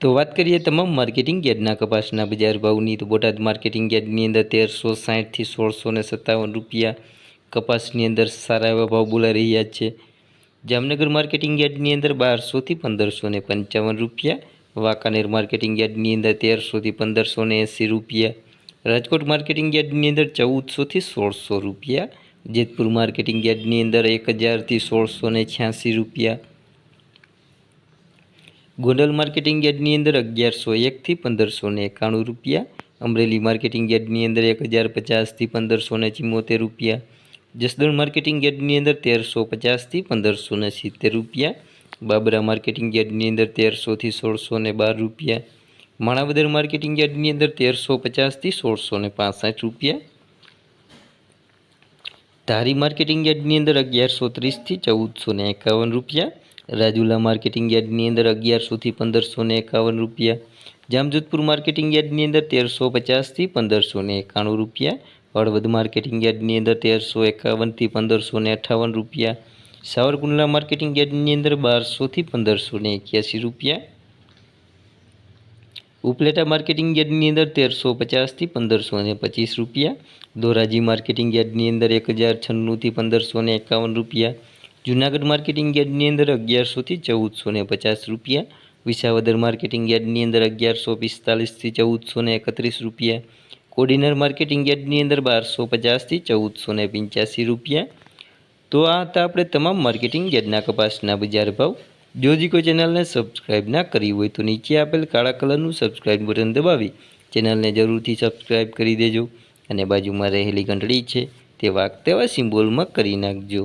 તો વાત કરીએ તમામ માર્કેટિંગ યાર્ડના કપાસના બજાર ભાવની. તો બોટાદ માર્કેટિંગ યાર્ડની અંદર તેરસો સાઠથી સોળસો ને સત્તાવન રૂપિયા કપાસની અંદર સારા એવા ભાવ બોલાઈ રહ્યા છે. જામનગર માર્કેટિંગ યાર્ડની અંદર બારસોથી પંદરસો ને પંચાવન રૂપિયા. વાંકાનેર માર્કેટિંગ યાર્ડની અંદર તેરસોથી પંદરસો ને એંસી રૂપિયા. રાજકોટ માર્કેટિંગ યાર્ડની અંદર ચૌદસોથી સોળસો રૂપિયા. જેતપુર માર્કેટિંગ યાર્ડની અંદર એક હજારથી સોળસો ને છ્યાસી રૂપિયા. ગોંડલ માર્કેટિંગ યાર્ડની અંદર અગિયારસો એકથી પંદરસો ને એકાણું રૂપિયા, અમરેલી માર્કેટિંગ યાર્ડની અંદર એક હજાર પચાસથી પંદરસો ને ચિમ્મોતેર રૂપિયા, જસદણ માર્કેટિંગ યાર્ડની અંદર તેરસો પચાસથી પંદરસો ને સિત્તેર રૂપિયા, બાબરા માર્કેટિંગ યાર્ડની અંદર તેરસોથી સોળસો ને બાર રૂપિયા, માણાવદર માર્કેટિંગ યાર્ડની અંદર તેરસો પચાસથી સોળસો ને પાસઠ રૂપિયા. ધારી માર્કેટિંગ યાર્ડની અંદર અગિયારસો ત્રીસથી ચૌદસો ને એકાવન રૂપિયા રાજુલા માર્કેટિંગ યાર્ડની અંદર અગિયારસોથી પંદરસો ને એકાવન રૂપિયા. જામજોધપુર માર્કેટિંગ યાર્ડની અંદર તેરસો પચાસથી પંદરસો ને એકાણું રૂપિયા. હળવદ માર્કેટિંગ યાર્ડની અંદર તેરસો એકાવનથી પંદરસો ને અઠ્ઠાવન રૂપિયા. સાવરકુંડલા માર્કેટિંગ યાર્ડની અંદર બારસોથી પંદરસો ને એક્યાસી રૂપિયા. ઉપલેટા માર્કેટિંગ યાર્ડની અંદર તેરસો પચાસથી પંદરસો ને પચીસ રૂપિયા. ધોરાજી માર્કેટિંગ યાર્ડની અંદર એક હજાર છન્નુંથી પંદરસો ને એકાવન રૂપિયા. જૂનાગઢ માર્કેટિંગ યાર્ડની અંદર અગિયારસોથી ચૌદસો ને પચાસ રૂપિયા. વિસાવદર માર્કેટિંગ યાર્ડની અંદર અગિયારસો પિસ્તાલીસથી ચૌદસો ને એકત્રીસ રૂપિયા. કોડિનર માર્કેટિંગ યાર્ડની અંદર બારસો પચાસથી ચૌદસો ને પંચ્યાસી રૂપિયા. તો આ હતા આપણે તમામ માર્કેટિંગ યાર્ડના કપાસના બજાર ભાવ. જો જી કોઈ ચેનલને સબસ્ક્રાઇબ ના કરી હોય તો નીચે આપેલ કાળા કલરનું સબસ્ક્રાઇબ બટન દબાવી ચેનલને જરૂરથી સબસ્ક્રાઇબ કરી દેજો. અને બાજુમાં રહેલી ઘંટડી છે તે વાગતા તેવા સિમ્બોલમાં કરી નાખજો.